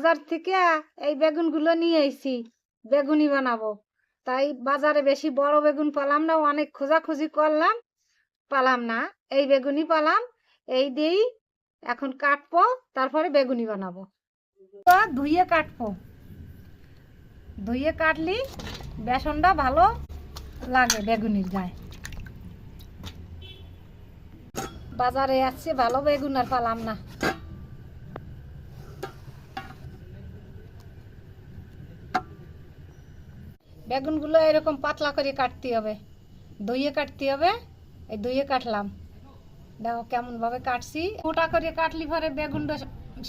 বাজার থেকে এই বেগুনগুলো নিয়ে এসেছি বেগুনি বানাবো। তাই বাজারে বেশি বড় বেগুন পালাম না, অনেক খোঁজাখুঁজি করলাম, পালাম না। এই বেগুনি পালাম, এই দিয়েই এখন কাটবো, তারপরে বেগুনি বানাবো। তো ধুয়ে কাটবো। ধুয়ে কাটলি বেসনটা ভালো লাগে বেগুনির গায়ে। বাজারে আসছে, ভালো বেগুন আর পালাম না। বেগুনগুলো এরকম পাতলা করে কাটতে হবে। দইয়ে কাটতে হবে, এই দইয়ে কাটলাম। দেখো কেমন ভাবে কাটছি। মোটা করে কাটলি পরে বেগুনটা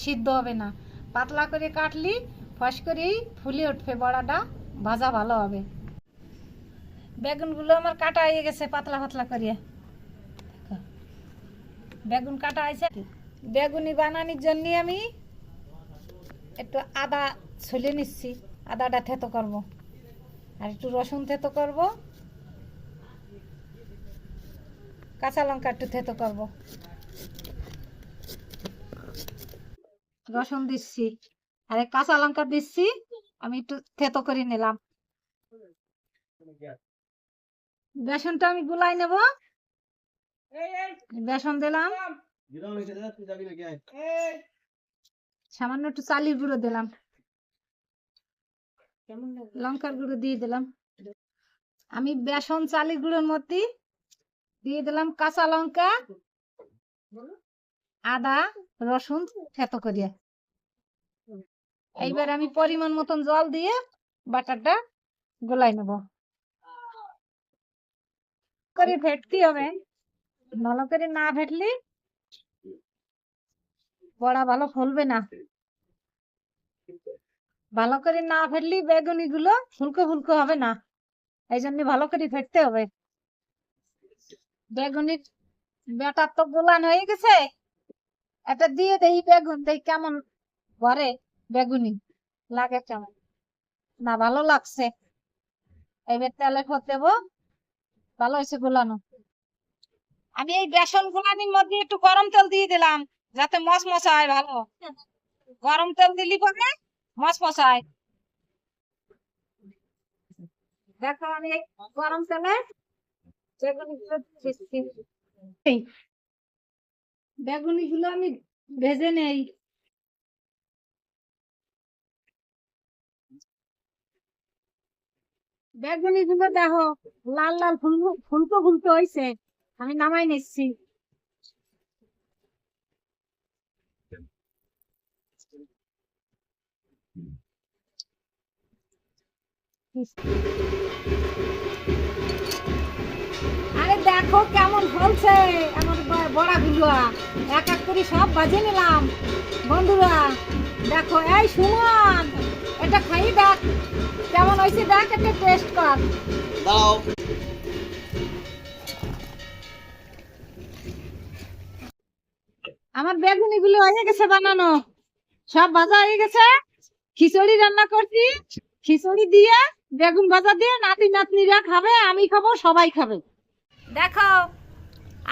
সিদ্ধ হবে না। পাতলা করে কাটলি, ফস করেই ফুলে উঠবে বড়াটা, ভাজা ভালো হবে। বেগুনগুলো আমার কাটা হয়ে গেছে পাতলা পাতলা করিয়ে। বেগুন কাটা হয়েছে। বেগুনি বানানোর জন্য আমি একটু আদা ছুলে নিচ্ছি, আদাটা থেতো করব। আর একটু রসুন থেতো করব। কাঁচা লঙ্কা একটু থেতো করব। রসুন দিচ্ছি। আর কাঁচা লঙ্কা দিচ্ছি আমি একটু থেতো করে নিলাম। বেসনটা আমি গুলাই নেব। বেসন দিলাম। সামান্য একটু চালির গুঁড়ো দিলাম। লঙ্কার গুঁড়ো দিয়ে দিলাম। আমি বেসন চালি গুঁড়োর মধ্যে দিয়ে দিলাম কাঁচা লঙ্কা আদা রসুন থেতো করিয়া। এইবার আমি পরিমাণ মতন জল দিয়ে বাটারটা গোলাই নেব। করে ফেটতে হবে। ভালো করে না ফেটলে বড়া ভালো ফলবে না। ভালো করে না ফেললি বেগুনি গুলো ফুলকো ফুলকো হবে না। এই জন্য ভালো করে ফেটতে হবে। বেগুনি বেটার তো গোলান হয়ে গেছে। এটা দিয়ে দেই বেগুন, দেই কেমন ঘরে বেগুনি, লাগে কেমন? না, ভালো লাগছে। এবার তেলে ফোট দেবো, ভালো হয়েছে গোলানো। আমি এই বেসন গোলানির মধ্যে একটু গরম তেল দিয়ে দিলাম, যাতে মশ মশা হয় ভালো। গরম তেল দিলি পরে মশ মশায় দেখো আমি গরম তেলে বেগুনি গুলো আমি ভেজে নেই। বেগুনি গুলো দেখো লাল লাল ফুলকো ফুলকো হয়েছে আমি নামাই নিচ্ছি। আরে দেখো কেমন আমার ব- বড়া গুলো এক এক করে সব বাজে নিলাম। বন্ধুরা দেখো এই সুমন এটা খাই দেখ। কেমন হয়েছে দেখ একটা টেস্ট কর। দাও আমার বেগুনি গুলো হয়ে গেছে বানানো। সব ভাজা হয়ে গেছে? খিচুড়ি রান্না করছি। খিচুড়ি দিয়ে বেগুন ভাজা দিয়ে নাতি নাতনিরা খাবে আমি খাব সবাই খাবে। দেখো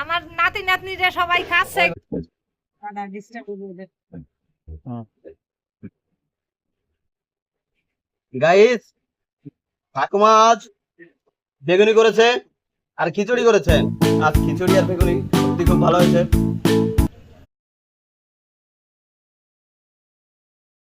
আমার নাতি নাতনিরা সবাই খাচ্ছে। গাইস ঠাকুমা আজ বেগুনি করেছে আর খিচুড়ি করেছে। আজ খিচুড়ি আর বেগুনি সত্যি খুব ভালো হয়েছে।